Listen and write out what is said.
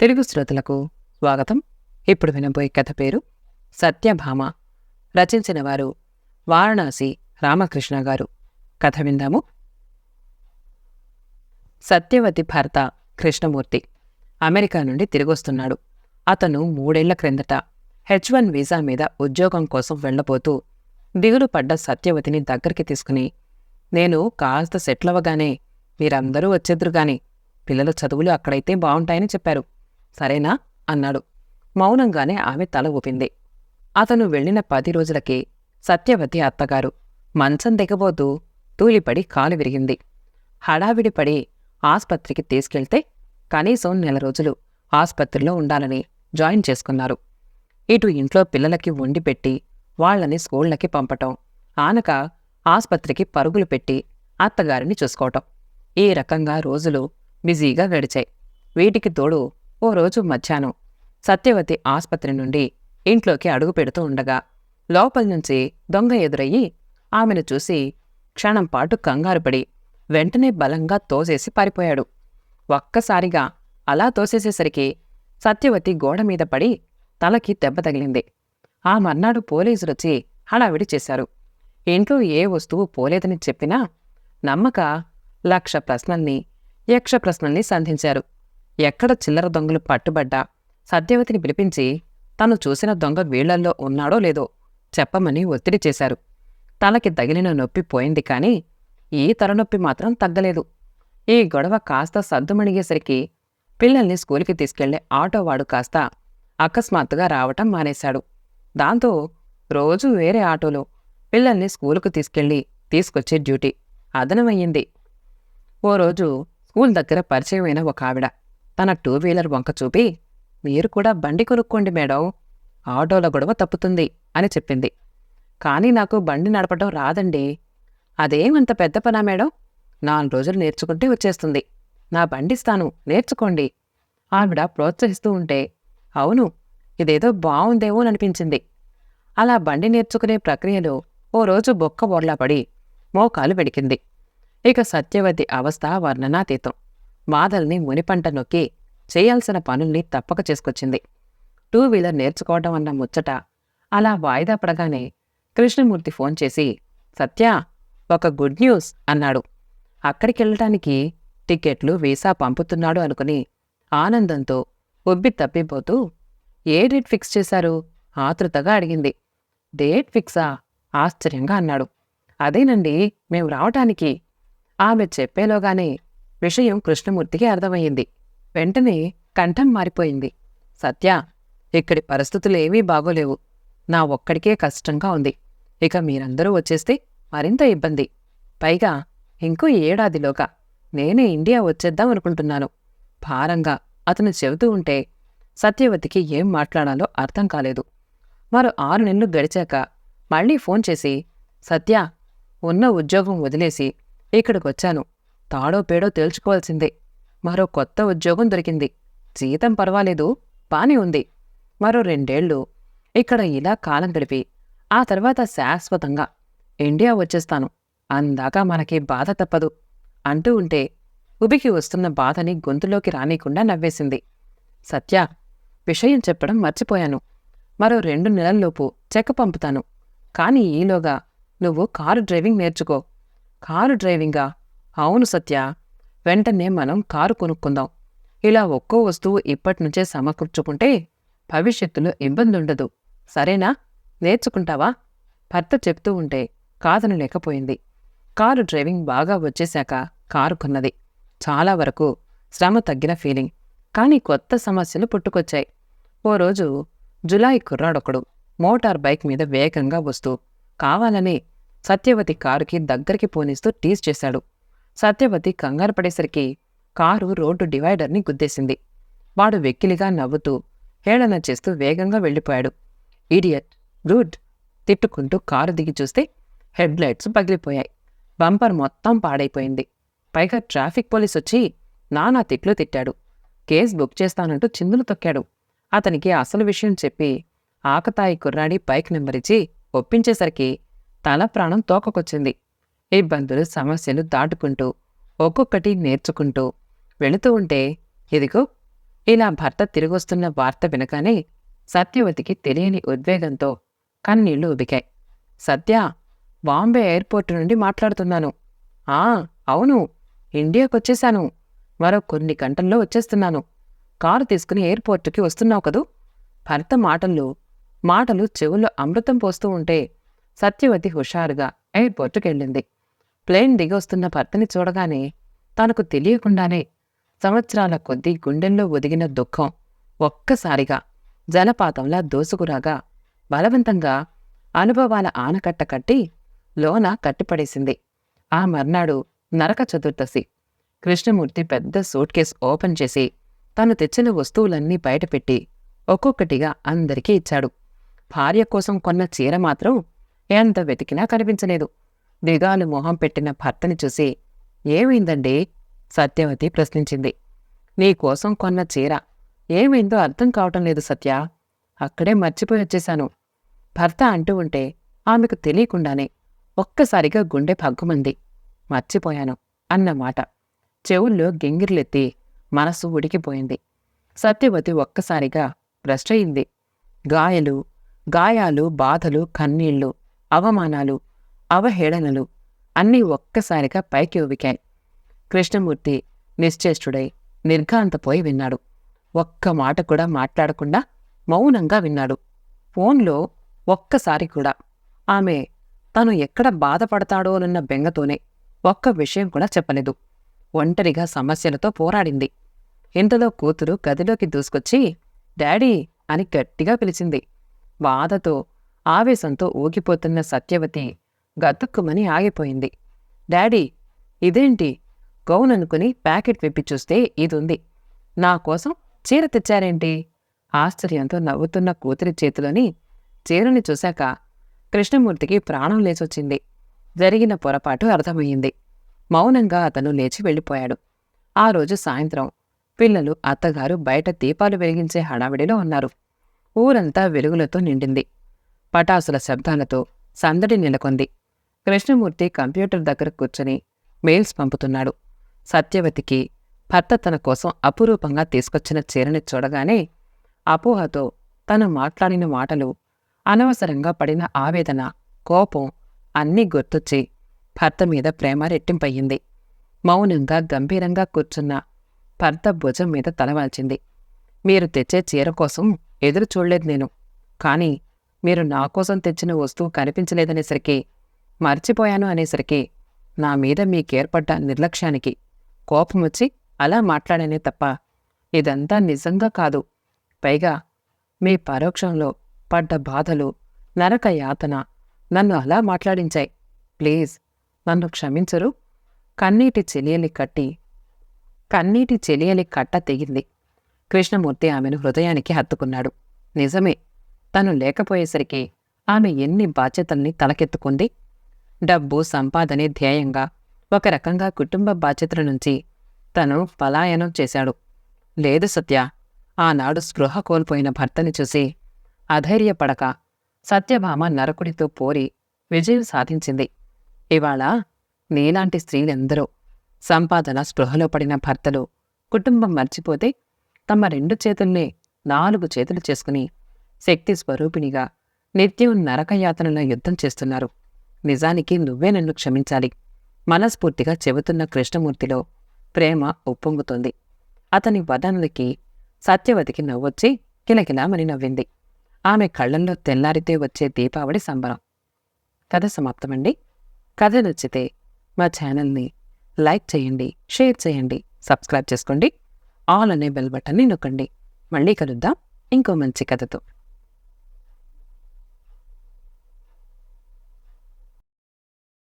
తెలుగు శ్రోతలకు స్వాగతం. ఇప్పుడు వినబోయే కథ పేరు సత్యభామ. రచించిన వారు వారణాసి రామకృష్ణ గారు. కథ విందాము. సత్యవతి భర్త కృష్ణమూర్తి అమెరికా నుండి తిరిగొస్తున్నాడు. అతను మూడేళ్ళ క్రిందట హెచ్ వన్ వీసా మీద ఉద్యోగం కోసం వెళ్ళబోతూ దిగులు పడ్డ సత్యవతిని దగ్గరికి తీసుకుని నేను కాస్త సెటిల్ అవ్వగానే మీరందరూ వచ్చేద్దరు గాని పిల్లల చదువులు అక్కడైతే బావుంటాయని చెప్పారు. సరేనా? అన్నాడు. మౌనంగానే ఆమె తల ఊపింది. అతను వెళ్ళిన పది రోజులకి సత్యవతి అత్తగారు మంచం దిగబోతూ తూలిపడి కాలు విరిగింది. హడావిడిపడి ఆస్పత్రికి తీసుకెళ్తే కనీసం నెల రోజులు ఆస్పత్రిలో ఉండాలని జాయిన్ చేసుకున్నారు. ఇటు ఇంట్లో పిల్లలకి వండి పెట్టి వాళ్ళని స్కూళ్ళకి పంపటం ఆనక ఆస్పత్రికి పరుగులు పెట్టి అత్తగారిని చూసుకోవటం. ఈ రకంగా రోజులు బిజీగా గడిచాయి. వీటికి తోడు ఓ రోజు మధ్యాహ్నం సత్యవతి ఆసుపత్రి నుండి ఇంట్లోకి అడుగు పెడుతూ ఉండగా లోపల నుంచి దొంగ ఎదురయ్యి ఆమెను చూసి క్షణంపాటు కంగారుపడి వెంటనే బలంగా తోసేసి పారిపోయాడు. ఒక్కసారిగా అలా తోసేసేసరికి సత్యవతి గోడ మీద పడి తలకి దెబ్బ తగిలింది. ఆ మర్నాడు పోలీసులొచ్చి హడావిడి చేశారు. ఇంట్లో ఏ వస్తువు పోలేదని చెప్పినా నమ్మక లక్ష ప్రశ్నల్ని యక్ష ప్రశ్నల్ని సంధించారు. ఎక్కడ చిల్లర దొంగలు పట్టుబడ్డా సత్యవతిని పిలిపించి తను చూసిన దొంగ వీళ్ళల్లో ఉన్నాడో లేదో చెప్పమని ఒత్తిడి చేశారు. తలకి తగిలిన నొప్పి పోయింది కానీ ఈ తలనొప్పి మాత్రం తగ్గలేదు. ఈ గొడవ కాస్త సద్దుమణిగేసరికి పిల్లల్ని స్కూల్కి తీసుకెళ్ళే ఆటోవాడు కాస్త అకస్మాత్తుగా రావటం మానేశాడు. దాంతో రోజు వేరే ఆటోలో పిల్లల్ని స్కూలుకు తీసుకెళ్ళి తీసుకొచ్చే డ్యూటీ అదనమయ్యింది. ఓ రోజు స్కూల్ దగ్గర పరిచయమైన ఒక ఆవిడ తన టూ వీలర్ వంక చూపి మీరు కూడా బండి కొనుక్కోండి మేడం ఆటోల గొడవ తప్పుతుంది అని చెప్పింది. కానీ నాకు బండి నడపటం రాదండి. అదేమంత పెద్ద పనా మేడం నాలుగు రోజులు నేర్చుకుంటే వచ్చేస్తుంది. నా బండిస్తాను నేర్చుకోండి. ఆవిడ ప్రోత్సహిస్తూ ఉంటే అవును ఇదేదో బావుందేమోననిపించింది అలా బండి నేర్చుకునే ప్రక్రియలో ఓ రోజు బొక్క బోర్లా పడి మోకాలు వెడికింది. ఇక సత్యవతి అవస్థ వర్ణనాతీతం. బాధల్ని మునిపంట నొక్కి చేయాల్సిన పనుల్ని తప్పక చేసుకొచ్చింది. టూ వీలర్ నేర్చుకోవడం అన్న ముచ్చట అలా వాయిదా పడగానే కృష్ణమూర్తి ఫోన్ చేసి సత్య ఒక గుడ్ న్యూస్ అన్నాడు. అక్కడికెళ్ళటానికి టికెట్లు వీసా పంపుతున్నాడు అనుకుని ఆనందంతో ఉబ్బి తప్పిపోతూ ఏ డేట్ ఫిక్స్ చేశారు? ఆతృతగా అడిగింది. డేట్ ఫిక్సా? ఆశ్చర్యంగా అన్నాడు. అదేనండి మేం రావటానికి. ఆమె చెప్పేలోగానే విషయం కృష్ణమూర్తికి అర్థమయ్యింది. వెంటనే కంఠం మారిపోయింది. సత్య ఇక్కడి పరిస్థితులేమీ బాగోలేవు. నా ఒక్కడికే కష్టంగా ఉంది. ఇక మీరందరూ వచ్చేస్తే మరింత ఇబ్బంది. పైగా ఇంకో ఏడాదిలోగా నేనే ఇండియా వచ్చేద్దాం అనుకుంటున్నాను. భారంగా అతను చెబుతూ ఉంటే సత్యవతికి ఏం మాట్లాడాలో అర్థం కాలేదు. మరో ఆరు నెలలు గడిచాక మళ్ళీ ఫోన్ చేసి సత్య ఉన్న ఉద్యోగం వదిలేసి ఇక్కడికొచ్చాను. తాడో పేడో తేల్చుకోవాల్సిందే. మరో కొత్త ఉద్యోగం దొరికింది. జీతం పర్వాలేదు బానే ఉంది. మరో రెండేళ్ళు ఇక్కడ ఇలా కాలం గడిపి ఆ తర్వాత శాశ్వతంగా ఇండియా వచ్చేస్తాను. అందాక మనకి బాధ తప్పదు. అంటూ ఉంటే ఉబికి వస్తున్న బాధని గొంతులోకి రానికుండా నవ్వేసింది. సత్య విషయం చెప్పడం మర్చిపోయాను. మరో రెండు నెలల్లోపు చెక్ పంపుతాను. కాని ఈలోగా నువ్వు కారు డ్రైవింగ్ నేర్చుకో. కారు డ్రైవింగా అవును సత్య. వెంటనే మనం కారు కొనుక్కుందాం. ఇలా ఒక్కో వస్తువు ఇప్పటినుంచే సమకూర్చుకుంటే భవిష్యత్తులో ఇబ్బందుండదు. సరేనా? నేర్చుకుంటావా? భర్త చెప్తూ ఉంటే కాదనలేకపోయింది. కారు డ్రైవింగ్ బాగా వచ్చేశాక కారు కొన్నది. చాలా వరకు శ్రమ తగ్గిన ఫీలింగ్. కానీ కొత్త సమస్యలు పుట్టుకొచ్చాయి. ఓ రోజు జులాయి కుర్రాడొకడు మోటార్ బైక్ మీద వేగంగా వస్తూ కావాలని సత్యవతి కారుకి దగ్గరికి పోనిస్తూ టీజ్ చేశాడు. సత్యవతి కంగారు పడేసరికి కారు రోడ్డు డివైడర్ని గుద్దేసింది. వాడు వెక్కిలిగా నవ్వుతూ హేళన చేస్తూ వేగంగా వెళ్ళిపోయాడు. ఇడియట్ రూడ్ తిట్టుకుంటూ కారు దిగి చూస్తే హెడ్ లైట్స్ పగిలిపోయాయి. బంపర్ మొత్తం పాడైపోయింది. పైగా ట్రాఫిక్ పోలీస్ వచ్చి నానా తిట్లు తిట్టాడు. కేస్ బుక్ చేస్తానంటూ చిందులు తొక్కాడు. అతనికి అసలు విషయం చెప్పి ఆకతాయి కుర్రాడి బైక్ నెంబర్ ఇచ్చి ఒప్పించేసరికి తల ప్రాణం తోకకొచ్చింది. ఇబ్బందులు సమస్యలు దాటుకుంటూ ఒక్కొక్కటి నేర్చుకుంటూ వెళుతూ ఉంటే ఇదిగో ఇలా భర్త తిరిగొస్తున్న వార్త వినగానే సత్యవతికి తెలియని ఉద్వేగంతో కన్నీళ్ళు ఉబికాయి. సత్య బాంబే ఎయిర్పోర్ట్ నుండి మాట్లాడుతున్నాను. ఆ అవును ఇండియాకొచ్చేశాను మరో కొన్ని గంటల్లో వచ్చేస్తున్నాను. కారు తీసుకుని ఎయిర్పోర్టుకి వస్తున్నావు కదూ? భర్త మాటల్లో మాటలు చెవుల్లో అమృతం పోస్తూ ఉంటే సత్యవతి హుషారుగా ఎయిర్పోర్టుకెళ్ళింది. ప్లేన్ దిగొస్తున్న భర్తని చూడగానే తనకు తెలియకుండానే సంవత్సరాల కొద్దీ గుండెల్లో ఒదిగిన దుఃఖం ఒక్కసారిగా జలపాతంలా దోసుకురాగా బలవంతంగా అనుభవాల ఆనకట్ట కట్టి లోన కట్టిపడేసింది. ఆ మర్నాడు నరక చతుర్దశి. కృష్ణమూర్తి పెద్ద సూట్ కేస్ ఓపెన్ చేసి తాను తెచ్చిన వస్తువులన్నీ బయటపెట్టి ఒక్కొక్కటిగా అందరికీ ఇచ్చాడు. భార్య కోసం కొన్న చీర మాత్రం ఎంత వెతికినా కనిపించలేదు. దిగాలు మొహం పెట్టిన భర్తని చూసి ఏమైందండి? సత్యవతి ప్రశ్నించింది. నీకోసం కొన్న చీర. ఏమైందో అర్థం కావటం లేదు సత్య. అక్కడే మర్చిపోయి వచ్చేశాను. భర్త అంటూ ఉంటే ఆమెకు తెలియకుండానే ఒక్కసారిగా గుండె పగ్గుమంది మర్చిపోయాను అన్నమాట చెవుల్లో గింగిర్లెత్తి మనసు ఉడికిపోయింది. సత్యవతి ఒక్కసారిగా భ్రష్టయింది గాయలు గాయాలు బాధలు కన్నీళ్ళు అవమానాలు అవహేళనలు అన్నీ ఒక్కసారిగా పైకి ఉవికాయి కృష్ణమూర్తి నిశ్చేష్టుడై నిర్ఘాంతపోయి విన్నాడు. ఒక్క మాట కూడా మాట్లాడకుండా మౌనంగా విన్నాడు. ఫోన్లో ఒక్కసారి కూడా. ఆమె తను ఎక్కడ బాధపడతాడోనన్న బెంగతోనే ఒక్క విషయం కూడా చెప్పలేదు. ఒంటరిగా సమస్యలతో పోరాడింది. ఇంతలో కూతురు గదిలోకి దూసుకొచ్చి డాడీ అని గట్టిగా పిలిచింది. బాధతో ఆవేశంతో ఊగిపోతున్న సత్యవతి గతుక్కుమని ఆగిపోయింది. డాడీ ఇదేంటి? గౌన్ అనుకుని ప్యాకెట్ విప్పి చూస్తే ఇదుంది. నా కోసం చీర తెచ్చారేంటి? ఆశ్చర్యంతో నవ్వుతున్న కూతురి చేతిలోని చీరని చూశాక కృష్ణమూర్తికి ప్రాణం లేచొచ్చింది. జరిగిన పొరపాటు అర్థమయ్యింది. మౌనంగా అతను లేచి వెళ్ళిపోయాడు. ఆ రోజు సాయంత్రం పిల్లలు అత్తగారు బయట దీపాలు వెలిగించే హడావిడిలో ఉన్నారు. ఊరంతా వెలుగులతో నిండింది. పటాసుల శబ్దాలతో సందడి నెలకొంది. కృష్ణమూర్తి కంప్యూటర్ దగ్గర కూర్చొని మెయిల్స్ పంపుతున్నాడు. సత్యవతికి భర్త తన కోసం అపురూపంగా తీసుకొచ్చిన చీరని చూడగానే అపోహతో తను మాట్లాడిన మాటలు అనవసరంగా పడిన ఆవేదన కోపం అన్నీ గుర్తొచ్చి భర్త మీద ప్రేమ రెట్టింపయ్యింది. మౌనంగా గంభీరంగా కూర్చున్న భర్త భుజం మీద తలవాల్చింది మీరు తెచ్చే చీర కోసం ఎదురు చూడలేదు నేను కానీ మీరు నా కోసం తెచ్చిన వస్తువు కనిపించలేదనేసరికి మర్చిపోయాను అనేసరికి నా మీద మీకేర్పడ్డ నిర్లక్ష్యానికి కోపమొచ్చి అలా మాట్లాడనే తప్ప ఇదంతా నిజంగా కాదు. పైగా మీ పరోక్షంలో పడ్డ బాధలు నరక యాతన నన్ను అలా మాట్లాడించాయి. ప్లీజ్ నన్ను క్షమించరు. కన్నీటి చెలియలి కట్టి కన్నీటి చెలియలి కట్ట తెగింది. కృష్ణమూర్తి ఆమెను హృదయానికి హత్తుకున్నాడు. నిజమే తను లేకపోయేసరికి ఆమె ఎన్ని బాధ్యతల్ని తలకెత్తుకుంది? డబ్బు సంపాదనే ధ్యేయంగా ఒక రకంగా కుటుంబ బాధ్యతల నుంచి తను పలాయనం చేశాడు. లేదు సత్య ఆనాడు స్పృహ కోల్పోయిన భర్తని చూసి అధైర్యపడక సత్యభామ నరకుడితో పోరి విజయం సాధించింది. ఇవాళ నీలాంటి స్త్రీలెందరూ సంపాదన స్పృహలో పడిన భర్తలు కుటుంబం మర్చిపోతే తమ రెండు చేతుల్నే నాలుగు చేతులు చేసుకుని శక్తి స్వరూపిణిగా నిత్యం నరకయాతనలో యుద్ధం చేస్తున్నారు. నిజానికి నువ్వే నన్ను క్షమించాలి. మనస్ఫూర్తిగా చెబుతున్న కృష్ణమూర్తిలో ప్రేమ ఉప్పొంగుతోంది. అతని వదనలకి సత్యవతికి నవ్వొచ్చి కిలకిలామని నవ్వింది. ఆమె కళ్ళల్లో తెల్లారితే వచ్చే దీపావళి సంబరం. కథ సమాప్తమండి. కథ నచ్చితే మా ఛానల్ని లైక్ చేయండి షేర్ చేయండి సబ్స్క్రైబ్ చేసుకోండి. ఆల్ అనే బెల్ బటన్ని నొక్కండి. మళ్ళీ కలుద్దాం. ఇంకో మంచి కథతో.